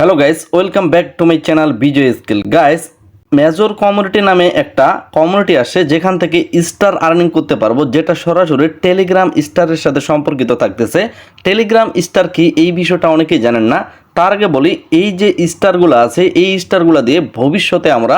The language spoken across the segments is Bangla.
Hello guys welcome back to my channel Vijay skill guys major community নামে একটা কমিউনিটি আসে, যেখান থেকে স্টার আর্নিং করতে পারব, যেটা সরাসরি টেলিগ্রাম স্টারের সাথে সম্পর্কিত থাকতেছে। টেলিগ্রাম স্টার কি? এই বিষয়টা অনেকেই জানেন না। তার আগে বলি, এই যে স্টারগুলো আছে, এই স্টারগুলো দিয়ে ভবিষ্যতে আমরা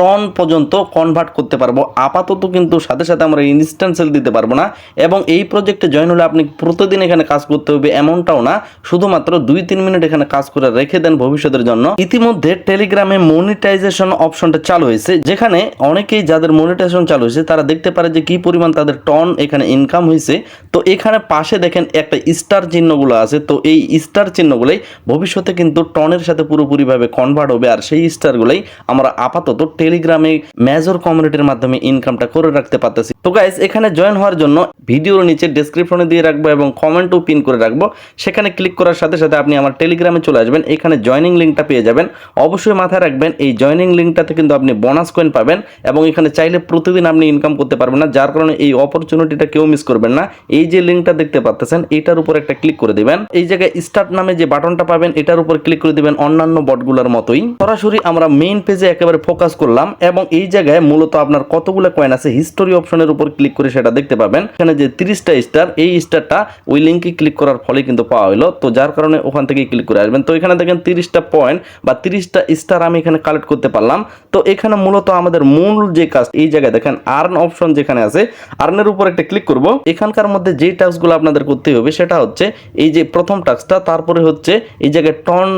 টন পর্যন্ত কনভার্ট করতে পারব। আপাতত কিন্তু সাথে সাথে আমরা ইনস্ট্যান্ট সেল দিতে পারব না এবং এই প্রজেক্টে জয়েন হলে আপনি প্রতিদিন এখানে কাজ করতে হবে এমনটাও না। শুধুমাত্র দুই তিন মিনিট এখানে কাজ করে রেখে দেন ভবিষ্যতের জন্য। ইতিমধ্যে টেলিগ্রামে মনিটাইজেশন অপশনটা চালু হয়েছে, যেখানে অনেকেই যাদের মনিটাইজেশন চালু হয়েছে, তারা দেখতে পারে যে কি পরিমাণ তাদের টন এখানে ইনকাম হয়েছে। তো এখানে পাশে দেখেন একটা স্টার চিহ্নগুলো আছে। তো এই স্টার চিহ্নগুলোই ভবিষ্যতে কিন্তু টনের সাথে পুরোপুরিভাবে কনভার্ট হবে। আর সেই স্টারগুলোই আমরা আপাতত টেলিগ্রামে মেজর কমিউনিটির মাধ্যমে ইনকামটা করে রাখতে পারতেছি। তো গাইজ এখানে জয়েন হওয়ার জন্য ভিডিওর নিচে ডেসক্রিপশনে দিয়ে রাখব এবং কমেন্টও পিন করে রাখব। সেখানে ক্লিক করার সাথে সাথে আপনি আমার টেলিগ্রামে চলে আসবেন। এখানে জয়নিং লিঙ্কটা পেয়ে যাবেন। অবশ্যই মাথায় রাখবেন, এই জয়নিং লিঙ্কটাতে কিন্তু আপনি বোনাস কয়েন পাবেন এবং এখানে চাইলে প্রতিদিন আপনি ইনকাম করতে পারবেন না। যার কারণে এই অপরচুনিটিটা কেউ মিস করবেন না। এই যে লিঙ্কটা দেখতে পাচ্ছেন, এটার উপর একটা ক্লিক করে দিবেন। এই জায়গায় স্টার্ট নামে যে বাটনটা পাবেন, এটার উপর ক্লিক করে দিবেন অন্যান্য বটগুলোর মতোই। সরাসরি আমরা মেইন পেজে একেবারে ফোকাস করলাম এবং এই জায়গায় মূলত আপনার কতগুলো কয়েন আছে হিস্টোরি অপশনের উপর ক্লিক করে সেটা দেখতে পাবেন। এখানে যে তিরিশটা স্টার এই স্টারটা ওই লিঙ্কে ক্লিক করার ফলে কিন্তু পাওয়া হলো তো যার কারণে ওখান থেকে ক্লিক করে আসবেন। তো এখানে দেখেন তিরিশটা পয়েন্ট বা তিরিশটা স্টার আমি এখানে কালেক্ট করতে পারলাম। তো এখানে মূলত আমাদের মূল যে কাজ, এই জায়গায় দেখেন আর্ন অপশন যেখানে আছে আর্নের উপর একটা ক্লিক করব। এখানকার মধ্যে যে টাস্কগুলো আপনাদের করতে হবে সেটা হচ্ছে এই যে প্রথম টাস্কটা তারপরে হচ্ছে এই জায়গায় টন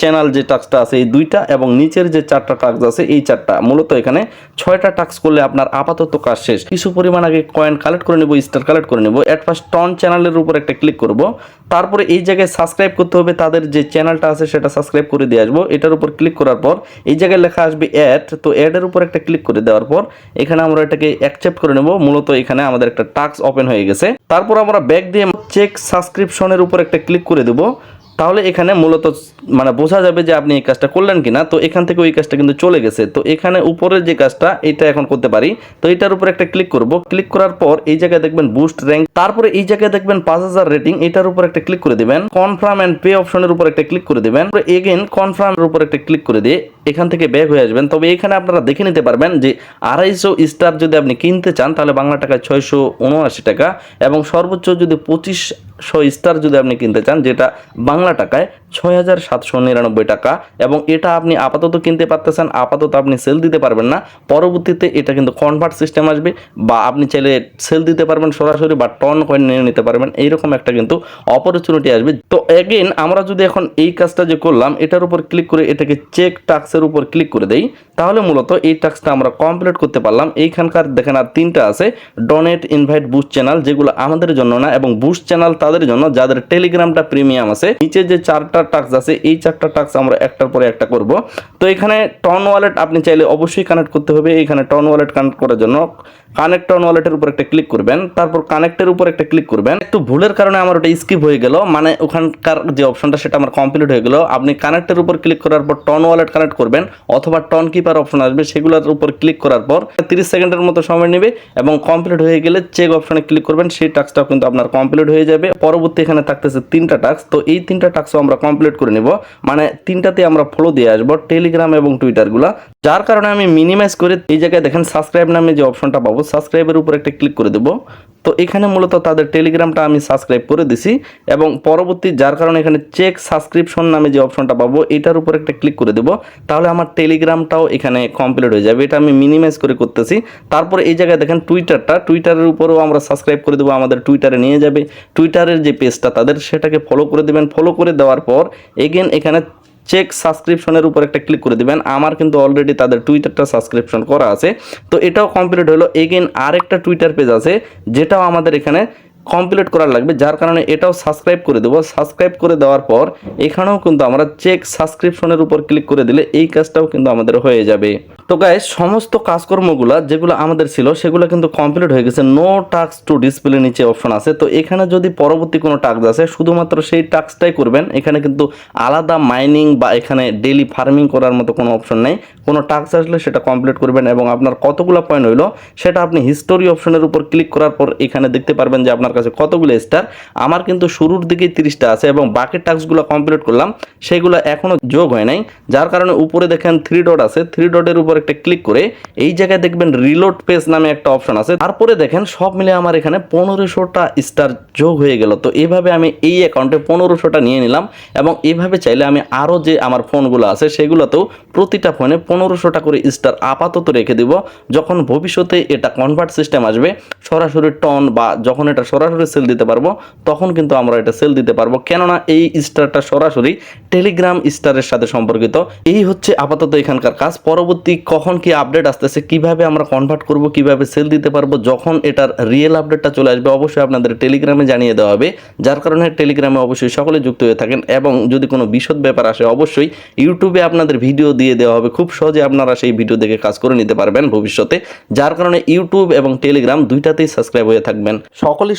চ্যানেল যে টাস্কটা আছে এই দুইটা এবং নিচের যে চারটা টাস্ক আছে এই চারটা। মূলত এখানে ছয়টা টাস্ক করলে আপনার আপাতত কাজ শেষ। কিছু পরিমাণ আগে কয়েন কালেক্ট করে নেব স্টার কালেক্ট করে নেব অ্যাট ফার্স্ট টন চ্যানেলের উপর একটা ক্লিক করব। তারপরে এই জায়গায় সাবস্ক্রাইব করতে হবে, তাদের যে চ্যানেলটা আছে সেটা সাবস্ক্রাইব করে দিয়ে আসব। এটার উপর ক্লিক করার পর এই জায়গায় লেখা আসবে অ্যাড তো অ্যাডের উপর একটা ক্লিক করে দেওয়ার পর এখানে আমরা এটাকে অ্যাকসেপ্ট করে নেব। মূলত এখানে আমাদের একটা টাস্ক ওপেন হয়ে গেছে। তারপর আমরা ব্যাক দিয়ে চেক সাবস্ক্রিপশনের উপর একটা ক্লিক করে দেবো। তাহলে এখানে মূলত মানে বোঝা যাবে যে আপনি এই কাজটা করলেন কিনা। তো এখান থেকে ওই কাজটা কিন্তু চলে গেছে। তো এখানে উপরের যে কাজটা, এটা এখন করতে পারি। তো এটার উপর একটা ক্লিক করব। ক্লিক করার পর এই জায়গায় দেখবেন বুস্ট র্যাঙ্ক তারপরে এই জায়গায় দেখবেন পাঁচ হাজার রেটিং এটার উপর একটা ক্লিক করে দেবেন। কনফার্ম অ্যান্ড পে অপশনের উপর একটা ক্লিক করে দেবেন। এগেন কনফার্মের উপর একটা ক্লিক করে দিয়ে এখান থেকে ব্যাক হয়ে আসবেন। তবে এখানে আপনারা দেখে নিতে পারবেন যে আড়াইশো স্টার যদি আপনি কিনতে চান, তাহলে বাংলা টাকায় ছয়শো উনআশি টাকা এবং সর্বোচ্চ যদি পঁচিশশো স্টার যদি আপনি কিনতে চান, যেটা বাংলা টাকায় ছয় হাজার সাতশো নিরানব্বই টাকা এবং এটা আপনি আপাতত কিনতে পারতেছেন, আপাতত আপনি সেল দিতে পারবেন না। পরবর্তীতে এটা কিন্তু কনভার্ট সিস্টেম আসবে বা আপনি চাইলে সেল দিতে পারবেন সরাসরি বা টন কয়েন নিয়ে নিতে পারবেন। এইরকম একটা কিন্তু অপরচুনিটি আসবে। তো এগেন আমরা যদি এখন এই কাজটা যে করলাম, এটার উপর ক্লিক করে এটাকে চেক টাক্সের উপর ক্লিক করে দেই, তাহলে মূলত এই টাস্কটা আমরা কমপ্লিট করতে পারলাম। এইখানকার দেখেন আর তিনটা আছে ডোনেট ইনভাইট বুস্ট চ্যানেল যেগুলো আমাদের জন্য না এবং বুস্ট চ্যানেল তাদের জন্য, যাদের টেলিগ্রামটা প্রিমিয়াম আছে। নিচে যে চারটা টাস্ক আছে, এই চারটা টাস্ক আমরা একটার পরে একটা করব। তো এখানে টন ওয়ালেট আপনি চাইলে অবশ্যই কানেক্ট করতে হবে। এখানে টন ওয়ালেট কানেক্ট করার জন্য কানেক্ট টন ওয়ালেটের উপর একটা ক্লিক করবেন। তারপর কানেক্টের উপর একটা ক্লিক করবেন। একটু ভুলের কারণে আমার ওটা স্কিপ হয়ে গেল। মানে ওখানকার যে অপশনটা সেটা আমার কমপ্লিট হয়ে গেল। আপনি কানেক্টের উপর ক্লিক করার পর টন ওয়ালেট কানেক্ট করবেন অথবা টন কিপার অপশন আসবে, সেগুলোর উপর ক্লিক করার পর তিরিশ সেকেন্ডের মতো সময় নেবে এবং কমপ্লিট হয়ে গেলে চেক অপশনে ক্লিক করবেন, সেই টাস্কটাও কিন্তু আপনার কমপ্লিট হয়ে যাবে। পরবর্তী এখানে থাকতেছে তিনটা টাস্ক তো এই তিনটা টাস্কও আমরা কমপ্লিট করে নেব। মানে তিনটাতে আমরা ফলো দিয়ে আসব টেলিগ্রাম এবং টুইটারগুলো যার কারণে আমি মিনিমাইজ করে এই জায়গায় দেখেন সাবস্ক্রাইব নামে যে অপশনটা পাবো সাবস্ক্রাইবের উপর একটা ক্লিক করে দেবো। তো এখানে মূলত তাদের টেলিগ্রামটা আমি সাবস্ক্রাইব করে দিছি এবং পরবর্তী যার কারণে এখানে চেক সাবস্ক্রিপশন নামে যে অপশনটা পাবো, এটার উপর একটা ক্লিক করে দেবো। তাহলে আমার টেলিগ্রামটাও এখানে কমপ্লিট হয়ে যাবে। এটা আমি মিনিমাইজ করে করতেছি। তারপর এই জায়গায় দেখেন টুইটারটা টুইটারের উপরেও আমরা সাবস্ক্রাইব করে দেবো, আমাদের টুইটারে নিয়ে যাবে। টুইটারের যে পেজটা তাদের সেটাকে ফলো করে দেবেন। ফলো করে দেওয়ার পর এগেন এখানে চেক সাবস্ক্রিপশনের উপর একটা ক্লিক করে দিবেন। আমার কিন্তু অলরেডি তাদের টুইটারটা সাবস্ক্রিপশন করা আছে। তো এটাও কমপ্লিট হলো। এগেন আরেকটা টুইটার পেজ আছে, যেটাও আমাদের এখানে কমপ্লিট করার লাগবে, যার কারণে এটাও সাবস্ক্রাইব করে দেবো। সাবস্ক্রাইব করে দেওয়ার পর এখানেও কিন্তু আমরা চেক সাবস্ক্রিপশনের উপর ক্লিক করে দিলে এই কাজটাও কিন্তু আমাদের হয়ে যাবে। তো গাইস সমস্ত কাজকর্মগুলো যেগুলো আমাদের ছিল, সেগুলো কিন্তু কমপ্লিট হয়ে গেছে। নো টাস্ক টু ডিসপ্লে নিচে অপশন আছে। তো এখানে যদি পরবর্তী কোনো টাস্ক আছে শুধুমাত্র সেই টাস্কটাই করবেন। এখানে কিন্তু আলাদা মাইনিং বা এখানে ডেলি ফার্মিং করার মতো কোনো অপশন নেই। কোনো টাস্ক আসলে সেটা কমপ্লিট করবেন এবং আপনার কতগুলো পয়েন্ট হইল, সেটা আপনি হিস্টোরি অপশনের উপর ক্লিক করার পর এখানে দেখতে পারবেন যে আপনার আমার কাছে কতগুলো স্টার আমার কিন্তু শুরুর দিকেই তিরিশটা আছে এবং বাকি টাস্কগুলো কমপ্লিট করলাম, সেগুলো এখনও যোগ হয় নাই। যার কারণে উপরে দেখেন থ্রি ডট আছে থ্রি ডটের উপর একটা ক্লিক করে এই জায়গায় দেখবেন রিলোড পেজ নামে একটা অপশন আছে। তারপরে দেখেন সব মিলে আমার এখানে পনেরোশোটা স্টার যোগ হয়ে গেল। তো এইভাবে আমি এই অ্যাকাউন্টে পনেরোশোটা নিয়ে নিলাম এবং এভাবে চাইলে আমি আরও যে আমার ফোনগুলো আছে, সেগুলোতেও প্রতিটা ফোনে পনেরোশোটা করে স্টার আপাতত রেখে দিব। যখন ভবিষ্যতে এটা কনভার্ট সিস্টেম আসবে, সরাসরি টন বা যখন এটা সরাসরি সেল দিতে পারব, তখন কিন্তু আমরা এটা সেল দিতে পারব। কেননা এই স্টারটা সরাসরি টেলিগ্রাম স্টারের সাথে সম্পর্কিত। এই হচ্ছে আপাতত এখানকার কাজ। পরবর্তী কখন কি আপডেট আসতেছে, কীভাবে আমরা কনভার্ট করব, কীভাবে সেল দিতে পারব, যখন এটার রিয়েল আপডেটটা চলে আসবে, অবশ্যই আপনাদের টেলিগ্রামে জানিয়ে দেওয়া হবে। যার কারণে টেলিগ্রামে অবশ্যই সকলে যুক্ত হয়ে থাকেন এবং যদি কোনো বিশদ ব্যাপার আসে, অবশ্যই ইউটিউবে আপনাদের ভিডিও দিয়ে দেওয়া হবে। খুব সহজে আপনারা সেই ভিডিও দেখে কাজ করে নিতে পারবেন ভবিষ্যতে। যার কারণে ইউটিউব এবং টেলিগ্রাম দুইটাতেই সাবস্ক্রাইব হয়ে থাকবেন। সকলেই